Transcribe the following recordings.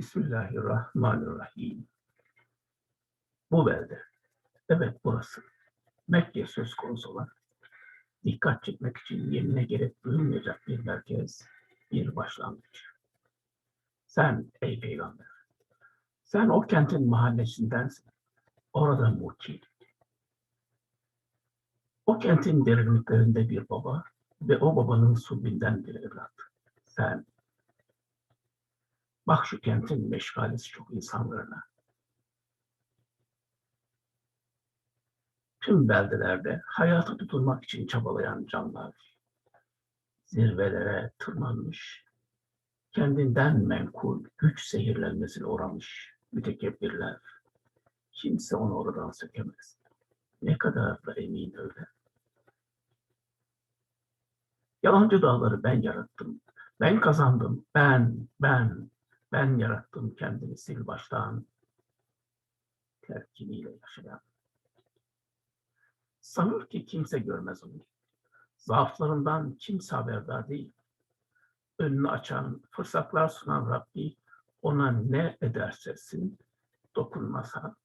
Bismillahirrahmanirrahim. Bu belde, evet burası, Mekke söz konusu olan, dikkat çekmek için yemine gerek duyulmayacak bir merkez, bir başlangıç. Sen ey peygamber, sen o kentin mahallesindensin, orada mukim. O kentin derinliklerinde bir baba ve o babanın sulbinden bir evlat. Sen Bak şu kentin meşgalesi çok insanlarına. Tüm beldelerde hayata tutunmak için çabalayan canlar, zirvelere tırmanmış, kendinden menkul güç zehirlenmesine uğramış mütekebbirler. Kimse onu oradan sökemez. Ne kadar da emin öyle. Yalancı dağları ben yarattım. Ben kazandım. Ben, ben, ben yarattım kendini sil baştan. Terkiniyle yaşayan. Sanır ki kimse görmez onu. Zaaflarından kimse haberdar değil. Önünü açan, fırsatlar sunan Rabbi ona ne ederse etsin dokunmasa.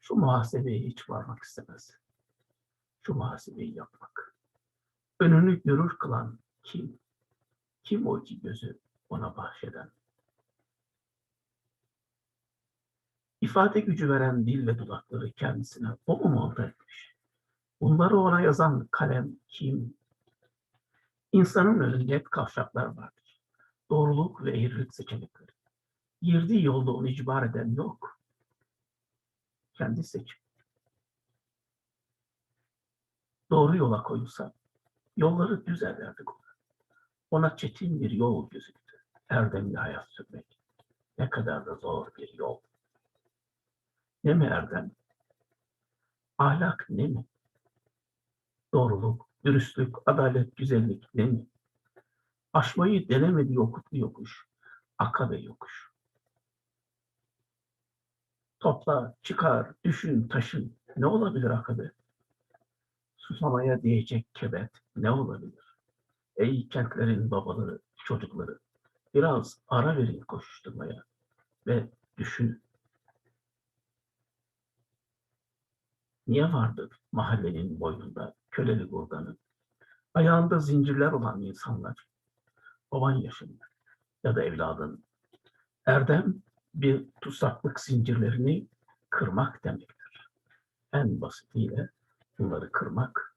Şu muhasebeye hiç varmak istemez. Şu muhasebeyi yapmak önünü görür kılan kim? Kim o ki gözü ona bahşeden? İfade gücü veren dil ve dudakları kendisine o mu monta etmiş? Bunları ona yazan kalem kim? İnsanın önünde hep kavşaklar vardır. Doğruluk ve eğrilik seçenekleri. Girdiği yolda onu icbar eden yok. Kendi seçim. Doğru yola koyulsa Yolları düz ederdik ona. Ona çetin bir yol gözüktü. Erdemli hayat sürmek. Ne kadar da zor bir yol. Ne mi erdem? Ahlak ne mi? Doğruluk, dürüstlük, adalet, güzellik ne mi? Aşmayı denemediği okutlu yokuş, akabe yokuş. Topla, çıkar, düşün, taşın. Ne olabilir akabe? Susamaya diyecek kebet ne olabilir? Ey kentlerin babaları, çocukları, biraz ara verin koşuşturmaya ve düşün. Niye vardır mahallenin boynunda köleli gurdanı? Ayağında zincirler olan insanlar, baban yaşında ya da evladın. Erdem bir tutsaklık zincirlerini kırmak demektir. En basitiyle bunları kırmak.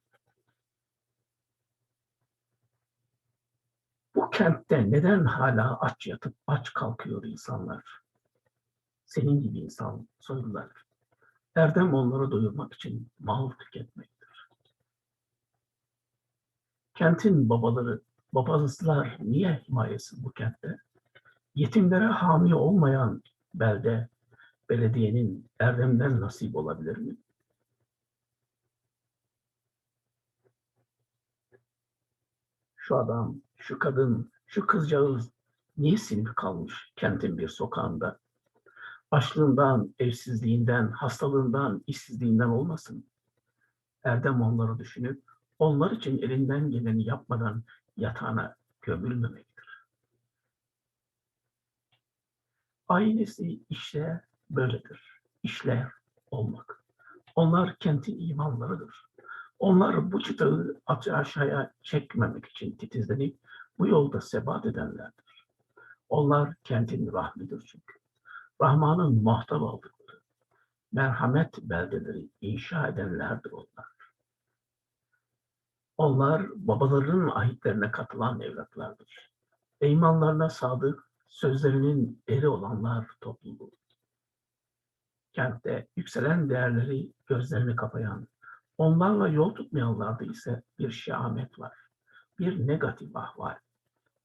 Bu kentte neden hala aç yatıp aç kalkıyor insanlar? Senin gibi insan soylular. Erdem onları doyurmak için mal tüketmektir. Kentin babaları, babasızlar niye himayesi bu kentte? Yetimlere hami olmayan belde belediyenin erdemden nasip olabilir mi? Şu adam, şu kadın, şu kızcağız niye sinip kalmış kentin bir sokağında? Açlığından, evsizliğinden, hastalığından, işsizliğinden olmasın. Erdem onları düşünüp onlar için elinden geleni yapmadan yatağına gömülmemektir. Ailesi işte böyledir. İşler olmak. Onlar kentin imanlarıdır. Onlar bu çıtağı aşağıya çekmemek için titizlenip bu yolda sebat edenlerdir. Onlar kentin rahmidir çünkü. Rahman'ın muhatap aldıkları, merhamet beldeleri inşa edenlerdir onlar. Onlar babalarının ahitlerine katılan evlatlardır. Eymanlarına sadık, sözlerinin eri olanlar topluluğu. Kentte yükselen değerleri gözlerini kapayan, Onlarla yol tutmayanlarda ise bir şehamet var. Bir negatif ahval.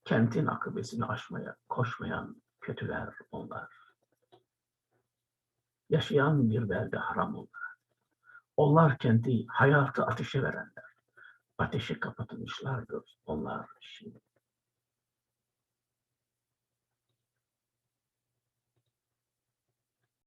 Kentin akıbesini aşmaya koşmayan kötüler onlar. Yaşayan bir belde haram onlar. Onlar kendi hayatı ateşe verenler. Ateşi kapatmışlardır onlar şimdi.